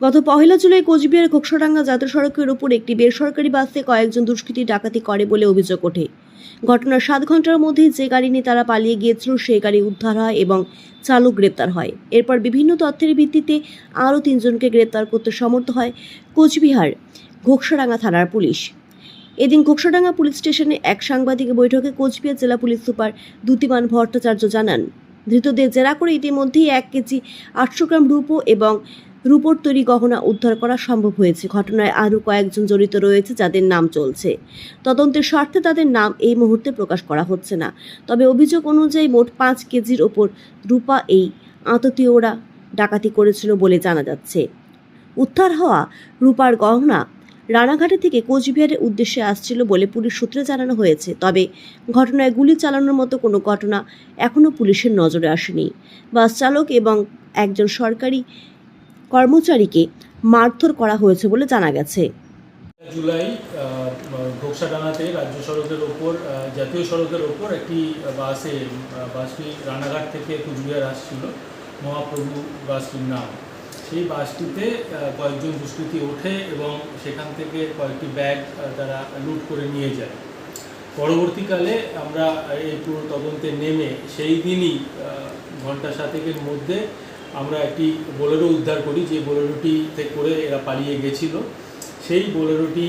গত পহেলা জুলাই কোচবিহার ঘোকসাডাঙ্গা জাতীয় সড়কের উপর একটি বেসরকারি বাসে কয়েকজন দুষ্কৃতী ডাকাতি করে বলে অভিযোগ ওঠে। ঘটনার সাত ঘণ্টার মধ্যেই যে গাড়ি নিয়ে তারা পালিয়ে গিয়েছিল, সেই গাড়ি উদ্ধার হয় এবং চালক গ্রেপ্তার হয়। এরপর বিভিন্ন তথ্যের ভিত্তিতে আরও তিনজনকে গ্রেপ্তার করতে সমর্থ হয় কোচবিহার ঘোকসাডাঙ্গা থানার পুলিশ। এদিন ঘোকসাডাঙ্গা পুলিশ স্টেশনে এক সাংবাদিক বৈঠকে কোচবিহার জেলা পুলিশ সুপার দ্যুতিমান ভট্টাচার্য জানান, ধৃতদের জেরা করে ইতিমধ্যেই এক কেজি আটশো গ্রাম রূপো এবং রূপোর তৈরি গহনা উদ্ধার করা সম্ভব হয়েছে। ঘটনায় আরও কয়েকজন জড়িত রয়েছে যাদের নাম চলছে। তদন্তের স্বার্থে তাদের নাম এই মুহূর্তে প্রকাশ করা হচ্ছে না। তবে অভিযোগ অনুযায়ী মোট পাঁচ কেজির ওপর রূপা এই আততীয়রা ডাকাতি করেছিল বলে জানা যাচ্ছে। উদ্ধার হওয়া রূপার গহনা রানাঘাটে থেকে কোচবিহারের উদ্দেশ্যে আসছিল বলে পুলিশ সূত্রে জানানো হয়েছে। তবে ঘটনায় গুলি চালানোর মতো কোনো ঘটনা এখনও পুলিশের নজরে আসেনি। বাস চালক এবং একজন সরকারি কর্মচারীকে মারধর করা হয়েছে বলে জানা গেছে। জুলাই ঘোকসাডাঙ্গাতে রাজ্য সড়কের ওপর জাতীয় সড়কের ওপর একটি বাসে বাসটি রানাঘাট থেকে কুচবিহার আসছিল, মহাপ্রভু বাসটির নাম। সেই বাসটিতে কয়েকজন দুষ্কৃতী ওঠে এবং সেখান থেকে কয়েকটি ব্যাগ তারা লুট করে নিয়ে যায়। পরবর্তীকালে আমরা এই পুরো তদন্তে নেমে সেই দিনই ঘণ্টা সাতেকের মধ্যে আমরা একটি বোলেরো উদ্ধার করি, যে বোলেরোটিতে করে এরা পালিয়ে গেছিল। সেই বোলেরোটি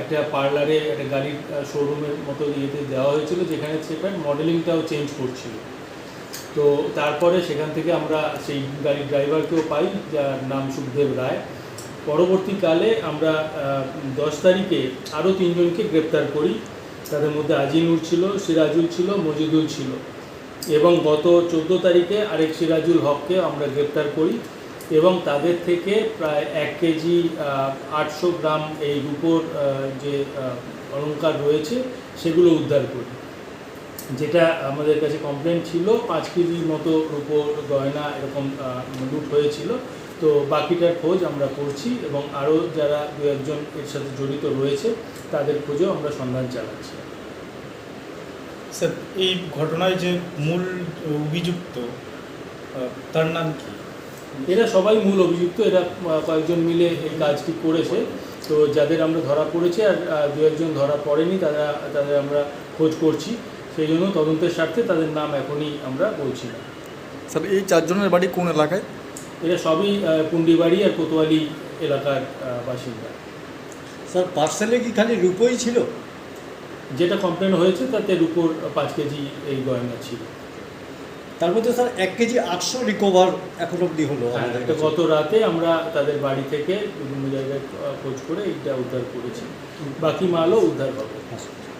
একটা পার্লারে, একটা গাড়ির শোরুমের মতো ইয়েতে দেওয়া হয়েছিল, যেখানে সেটার মডেলিংটাও চেঞ্জ করছিল। তো তারপরে সেখান থেকে আমরা সেই গাড়ির ড্রাইভারকেও পাই, যার নাম সুখদেব রায়। পরবর্তীকালে আমরা দশ তারিখে আরও তিনজনকে গ্রেপ্তার করি। তাদের মধ্যে আজিনুর ছিল, সিরাজুল ছিল, মজিদুল ছিল। এবং গত চোদ্দ তারিখে আরেক সিরাজুল হককে আমরা গ্রেপ্তার করি এবং তাদের থেকে প্রায় এক কেজি আটশো গ্রাম এই রূপোর যে অলঙ্কার রয়েছে সেগুলো উদ্ধার করি। যেটা আমাদের কাছে কমপ্লেন ছিল, পাঁচ কেজির মতো রূপোর গয়না এরকম লুট হয়েছিল। তো বাকিটার খোঁজ আমরা করছি এবং আরও যারা দু একজন এর সাথে জড়িত রয়েছে, তাদের খোঁজেও আমরা সন্ধান চালাচ্ছি। স্যার এই ঘটনায় যে মূল অভিযুক্ত তার নাম কি? এরা সবাই মূল অভিযুক্ত এরা কয়েকজন মিলে এই কাজটি করেছে। তো যাদের আমরা ধরা পড়েছে আর দু একজন ধরা পড়েনি তারা তাদের আমরা খোঁজ করছি। সেই জন্য তদন্তের স্বার্থে তাদের নাম এখনই আমরা বলছি না। স্যার এই চারজনের বাড়ি কোন এলাকায়? এরা সবই পুন্ডিবাড়ি আর কোতোয়ালি এলাকার বাসিন্দা। স্যার পার্সেলে কি খালি রূপই ছিল? যেটা কমপ্লেন হয়েছে তাতে রুপোর পাঁচ কেজি এই গয়না ছিল। তার মধ্যে স্যার এক কেজি আটশো রিকভার এখন অবধি হলো হ্যাঁ, এটা গত রাতে আমরা তাদের বাড়ি থেকে বিভিন্ন জায়গায় খোঁজ করে এইটা উদ্ধার করেছি। বাকি মালও উদ্ধার হবে।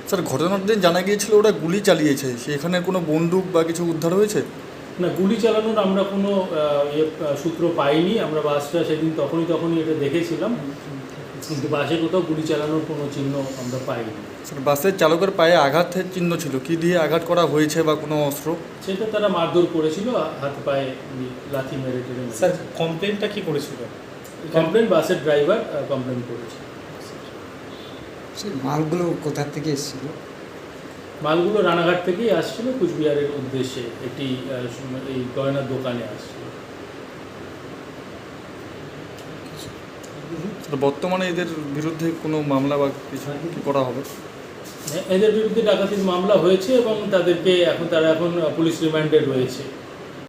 স্যার ঘটনার দিন জানা গিয়েছিল ওরা গুলি চালিয়েছে। সেখানে কোনো বন্দুক বা কিছু উদ্ধার হয়েছে? না গুলি চালানোর আমরা কোনো ইয়ে সূত্র পাইনি। আমরা বাসটা সেদিন তখনই তখনই এটা দেখেছিলাম। কিন্তু বাসে কোথাও গুলি চালানোর কোনো চিহ্ন আমরা পাইনি। স্যার বাসের চালকের পায়ে আঘাতের চিহ্ন ছিল। কি দিয়ে আঘাত করা হয়েছে বা কোনো অস্ত্র? সেটা তারা মারধর করেছিল হাত পায়ে লাথি মেরে টেরে স্যার কমপ্লেনটা কি করেছিল? কমপ্লেন বাসের ড্রাইভার কমপ্লেন করেছে। সেই মালগুলো কোথা থেকে এসেছিল? মালগুলো রানাঘাট থেকেই আসছিল কুচবিহারের উদ্দেশ্যে। একটি এই গয়নার দোকানে আসছিল। বর্তমানে এদের বিরুদ্ধে কোনো মামলা বা কিছু কি করা হবে? এদের বিরুদ্ধে ডাকাতির মামলা হয়েছে এবং তাদেরকে এখন, তারা এখন পুলিশ রিমান্ডে রয়েছে।